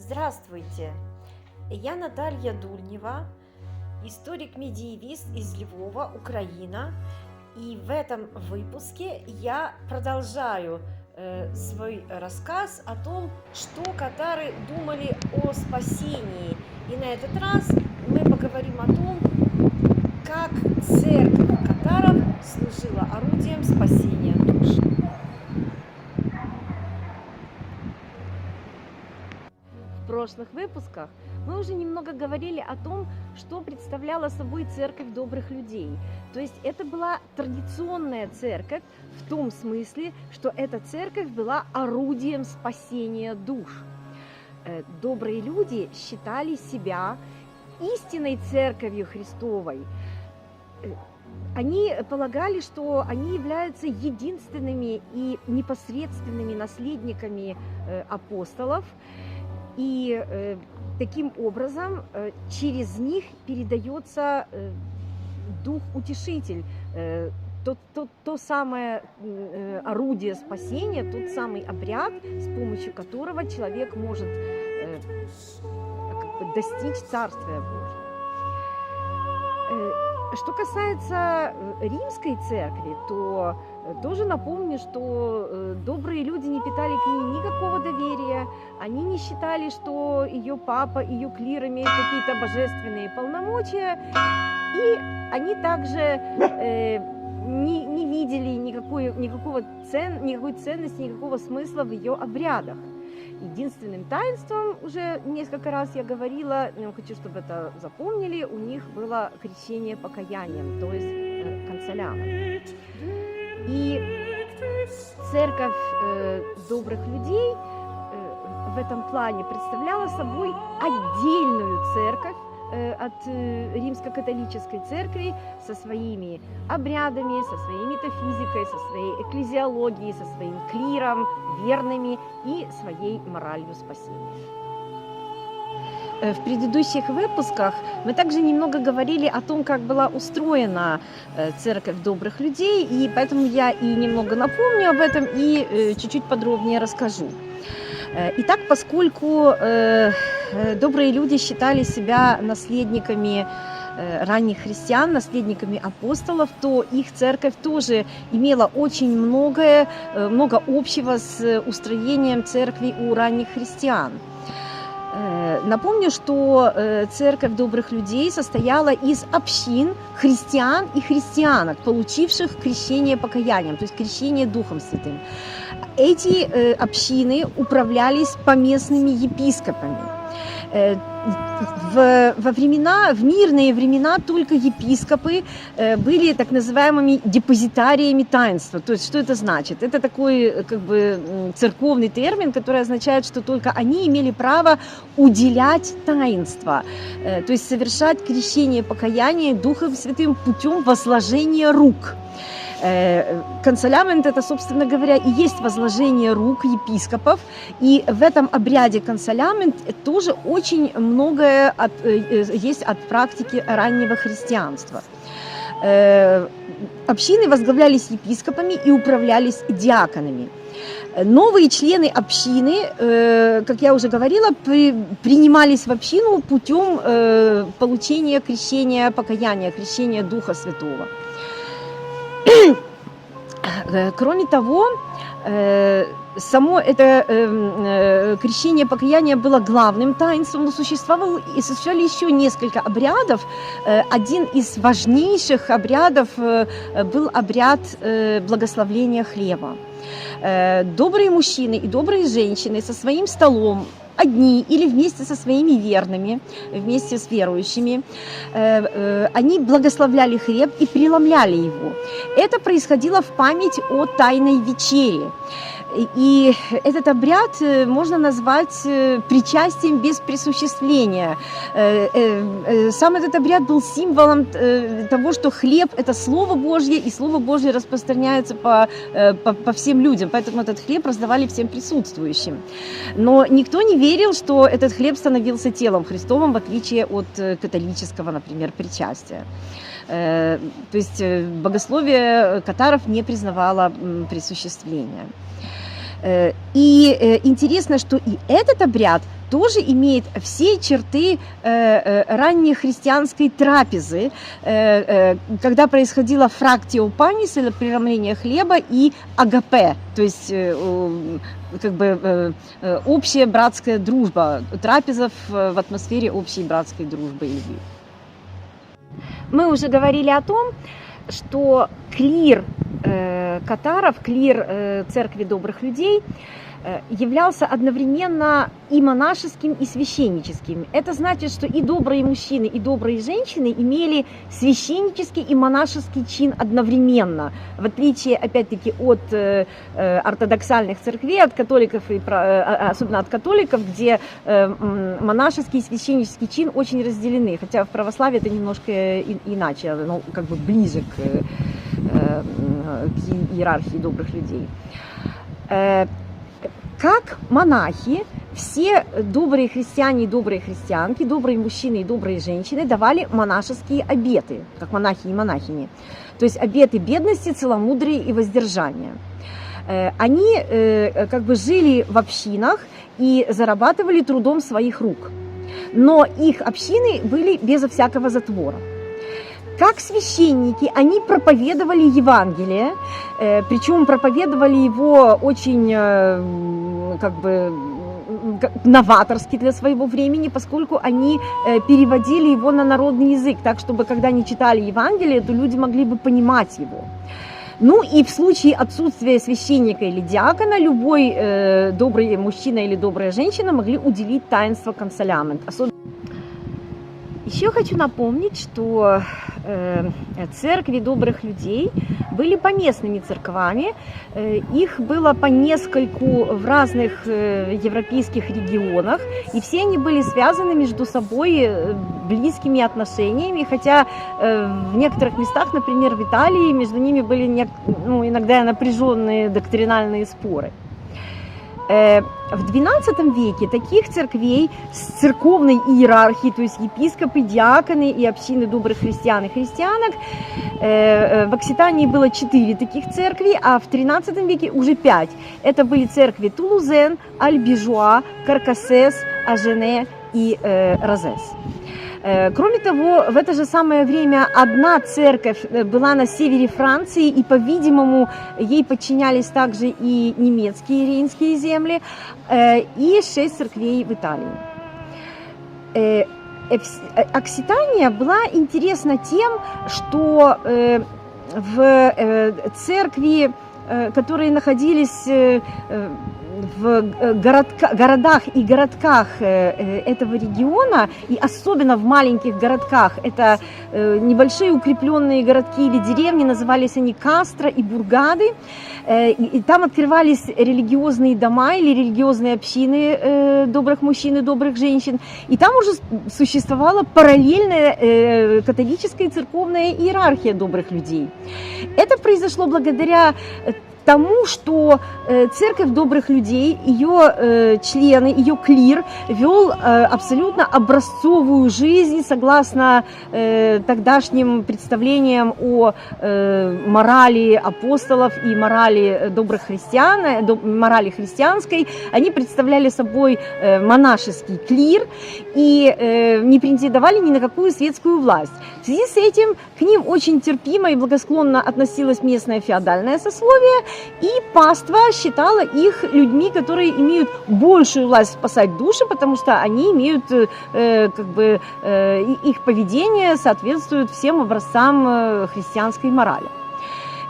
Здравствуйте! Я Наталья Дульнева, историк-медиевист из Львова, Украина. И в этом выпуске я продолжаю э, свой рассказ о том, что катары думали о спасении. И на этот раз мы поговорим о том, как церковь катаров служила орудием спасения душ. Прошлых выпусках мы уже немного говорили о том, что представляла собой церковь добрых людей. То есть это была традиционная церковь в том смысле, что эта церковь была орудием спасения душ. Э, Добрые люди считали себя истинной церковью Христовой. Э, Они полагали, что они являются единственными и непосредственными наследниками э, апостолов, и э, таким образом э, через них передается э, дух утешитель, э, то, то, то самое э, орудие спасения, тот самый обряд, с помощью которого человек может э, достичь Царствия Божьего. Э, Что касается э, римской церкви, то тоже напомню, что э, добрые люди не питали к ней никакого доверия, они не считали, что ее папа, ее клир имеет какие-то божественные полномочия, и они также э, не, не видели никакой, никакого цен, никакой ценности, никакого смысла в ее обрядах. Единственным таинством, уже несколько раз я говорила, но хочу, чтобы это запомнили, у них было крещение покаянием, то есть э. И церковь э, добрых людей э, в этом плане представляла собой отдельную церковь э, от э, римско-католической церкви со своими обрядами, со своей метафизикой, со своей экклезиологией, со своим клиром, верными и своей моралью спасения. Э, В предыдущих выпусках мы также немного говорили о том, как была устроена э, церковь добрых людей, и поэтому я и немного напомню об этом и э, чуть-чуть подробнее расскажу. Итак, поскольку добрые люди считали себя наследниками ранних христиан, наследниками апостолов, то их церковь тоже имела очень многое, много общего с устроением церкви у ранних христиан. Э, Напомню, что э, церковь добрых людей состояла из общин христиан и христианок, получивших крещение покаянием, то есть крещение Духом Святым. Эти э, общины управлялись поместными епископами. Э, В, во времена, в мирные времена только епископы э, были так называемыми депозитариями таинства. То есть что это значит? Это такой э, как бы церковный термин, который означает, что только они имели право уделять таинство, то есть совершать крещение покаяния Духом Святым путем возложения рук. Э, Канцелямент это, собственно говоря, и есть возложение рук епископов. И в этом обряде канцелямент тоже очень многое от, э, э, есть от практики раннего христианства. Общины возглавлялись епископами и управлялись диаконами. Новые члены общины, как я уже говорила, при- принимались в общину путем получения крещения покаяния, крещения Духа Святого. Э, Кроме того, э, само это э, э, крещение покаяния было главным таинством, но существовал и существовали еще несколько обрядов. Один из важнейших обрядов был обряд благословления хлеба. Добрые мужчины и добрые женщины со своим столом одни или вместе со своими верными, вместе с верующими, э, э, они благословляли хлеб и преломляли его. Это происходило в память о тайной вечере. И этот обряд э, можно назвать э, причастием без присуществления. Э, Сам этот обряд был символом того, что хлеб – это Слово Божье, и Слово Божье распространяется по, по, по всем людям. Поэтому этот хлеб раздавали всем присутствующим. Но никто не верил, что этот хлеб становился телом Христовым, в отличие от католического, например, причастия. То есть богословие катаров не признавало присуществления. Э, И э, интересно, что и этот обряд тоже имеет все черты э, э, ранней христианской трапезы, когда происходила фрактио панис, или преломление хлеба, и агапе, то есть как бы общая братская дружба, трапеза в, в атмосфере общей братской дружбы и любви. Мы уже говорили о том, что клир э, катаров, клир э, церкви добрых людей э, являлся одновременно и монашеским, и священническим. Это значит, что и добрые мужчины, и добрые женщины имели священнический и монашеский чин одновременно, в отличие, опять-таки, от э, ортодоксальных церквей, от католиков, и, а- особенно от католиков, где монашеский и священнический чин очень разделены, хотя в православии это немножко иначе, ну, как бы ближе к, к иерархии добрых людей. Э, Как монахи, все добрые христиане и добрые христианки, добрые мужчины и добрые женщины давали монашеские обеты, как монахи и монахини. То есть обеты бедности, целомудрия и воздержания. Э, Они э, как бы жили в общинах и зарабатывали трудом своих рук. Но их общины были безо всякого затвора. Как священники, они проповедовали Евангелие, э, причем проповедовали его очень э, как бы новаторски для своего времени, поскольку они э, переводили его на народный язык, так чтобы когда они читали Евангелие, то люди могли бы понимать его. Ну и в случае отсутствия священника или диакона, любой э, добрый мужчина или добрая женщина могли уделить таинство консолямент. Особенно еще хочу напомнить, что э, церкви добрых людей были поместными церквами. Э, их было по нескольку в разных э, европейских регионах, и все они были связаны между собой э, близкими отношениями, хотя э, в некоторых местах, например, в Италии, между ними были ну, иногда напряженные доктринальные споры. Э, В XII веке таких церквей с церковной иерархией, то есть епископы, диаконы и общины добрых христиан и христианок, э, э, в Окситании было четыре таких церкви, а в XIII веке уже пять. Это были церкви Тулузен, Альбижуа, Каркасес, Ажене и э, Розес. Э, Кроме того, в это же самое время одна церковь э, была на севере Франции, и, по-видимому, ей подчинялись также и немецкие рейнские земли, э, и шесть церквей в Италии. Окситания была интересна тем, что в церкви, которые находились в э, городка- городах и городках э, э, этого региона, и особенно в маленьких городках, это небольшие укрепленные городки или деревни, назывались они Кастро и Бургады, и там открывались религиозные дома или религиозные общины добрых мужчин и добрых женщин, и там уже существовала параллельная католическая церковная иерархия добрых людей. Это произошло благодаря тому, что э, церковь добрых людей, ее э, члены, ее клир вел э, абсолютно образцовую жизнь согласно тогдашним представлениям о морали апостолов и морали добрых христиан, морали христианской. Они представляли собой монашеский клир и не претендовали ни на какую светскую власть. В связи с этим к ним очень терпимо и благосклонно относилось местное феодальное сословие, и паства считала их людьми, которые имеют большую власть спасать души, потому что они имеют, э, э, как бы, э, их поведение соответствует всем образцам э, христианской морали.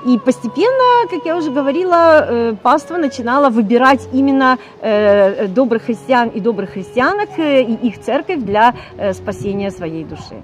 И постепенно, как я уже говорила, э, паства начинала выбирать именно добрых христиан и добрых христианок и их церковь для спасения своей души.